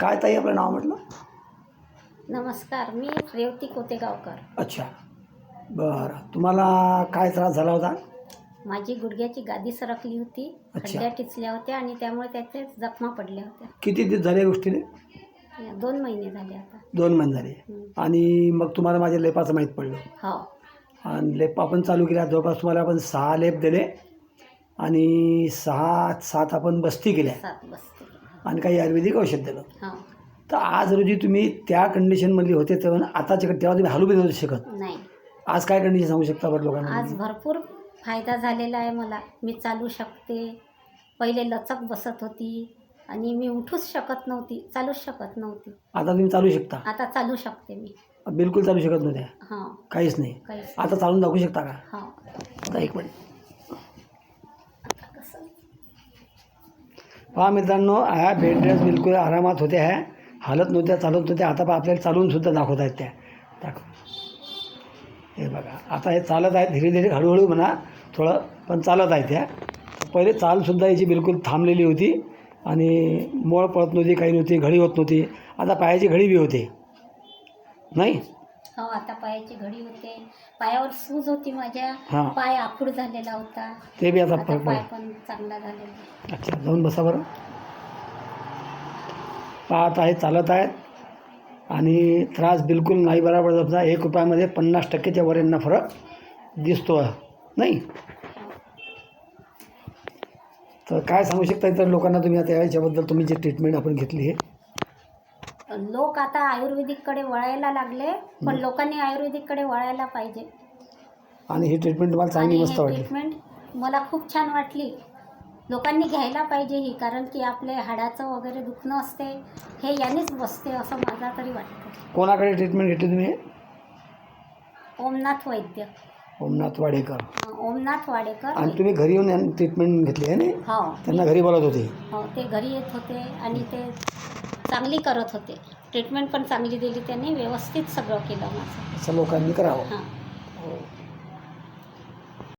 काय ताई आपलं नाव म्हटलं? नमस्कार मी रेवती कोतेगावकर. अच्छा. बरं. तुम्हाला काय त्रास झाला होता? माझी गुडघ्याची गादी सरकली होती अच्छा. हड्ड्या टिचल्या होत्या आणि त्यामुळे त्याचे जखमा पडल्या होत्या. किती दिवस झाले या गोष्टीने? दोन महिने झाले आता. दोन महिने झाले. आणि मग तुम्हाला माझ्या लेपाचं माहीत पडलं? हो. आणि लेप आपण चालू केल्या जवळपास तुम्हाला आपण सहा लेप दिले आणि सहा सात आपण बस्ती केल्या. सात बसते. आणि काही आयुर्वेदिक औषध दिलं. हो. तर आज रोजी तुम्ही त्या कंडिशनमधली होते तेव्हा आताच्या तेव्हा तुम्ही हलू बी नव्हते शकत. नाही. आज काय कंडिशन सांगू शकता बरं लोकांना? आज भरपूर फायदा झालेला आहे मला. मी चालू शकते. पहिले लचक बसत होती आणि मी उठूच शकत नव्हती चालूच शकत नव्हती. आता तुम्ही चालू शकता? आता चालू शकते मी. बिलकुल चालू शकत नव्हत्या? हां. काहीच नाही. आता चालून दाखवू शकता का? हो. आता एक मिनिट आता कसं पहा मित्रांनो ह्या बेड रेस्ट बिलकुल आरामात होत्या ह्या. हालत नव्हत्या चालत नव्हत्या. आता पहा आपल्याला चालूनसुद्धा दाखवत आहेत त्या. दाखव. हे बघा. आता हे चालत आहेत. धीरे धीरे हळूहळू म्हणा थोडं पण चालत आहेत त्या पहिले चालसुद्धा याची बिलकुल थांबलेली होती आणि मोळ पळत नव्हती काही नव्हती घडी होत नव्हती. आता पायाची घडी बी होते. नाही? हो आता पायाची घडी होते. पायावर सूज होती माझ्या. हां. पाय आखूड झालेला होता. ते बी आता आता फरक पाय पडला. पण चांगला झालेला अच्छा जाऊन बसा बरं. पाहत आहे चालत आहेत आणि त्रास बिलकुल नाही बरोबर जपता. एक रुपयामध्ये पन्नास टक्केच्या वर यांना फरक दिसतो नाही? तर काय सांगू शकता इतर लोकांना? तुम्ही आता याच्याबद्दल तुम्ही जे ट्रीटमेंट आपण घेतली आहे. लोक आता आयुर्वेदिककडे वळायला लागले पण लोकांनी आयुर्वेदिककडे वळायला पाहिजे. आणि ही ट्रीटमेंट तुम्हाला चांगली मस्त वाटली. ट्रीटमेंट मला खूप छान वाटली. लोकांनी घ्यायला पाहिजे ही कारण की आपले हाडाचं वगैरे दुखणं असते हे यानेच बसते असं मला तरी वाटतं. कोणाकडे ट्रीटमेंट घेतली तुम्ही ओमनाथ वैद्य. ओमनाथ वाडेकर. ओमनाथ वाडेकर. आणि तुम्ही घरी येऊन ट्रीटमेंट घेतली आहे ना? हो. त्यांना घरी बोलत होते. हो ते घरी येत होते आणि ते चांगली करत होते. ट्रीटमेंट पण चांगली दिली त्यांनी व्यवस्थित सगळं केलं माझं. असं लोकांनी करावं. हां. हो.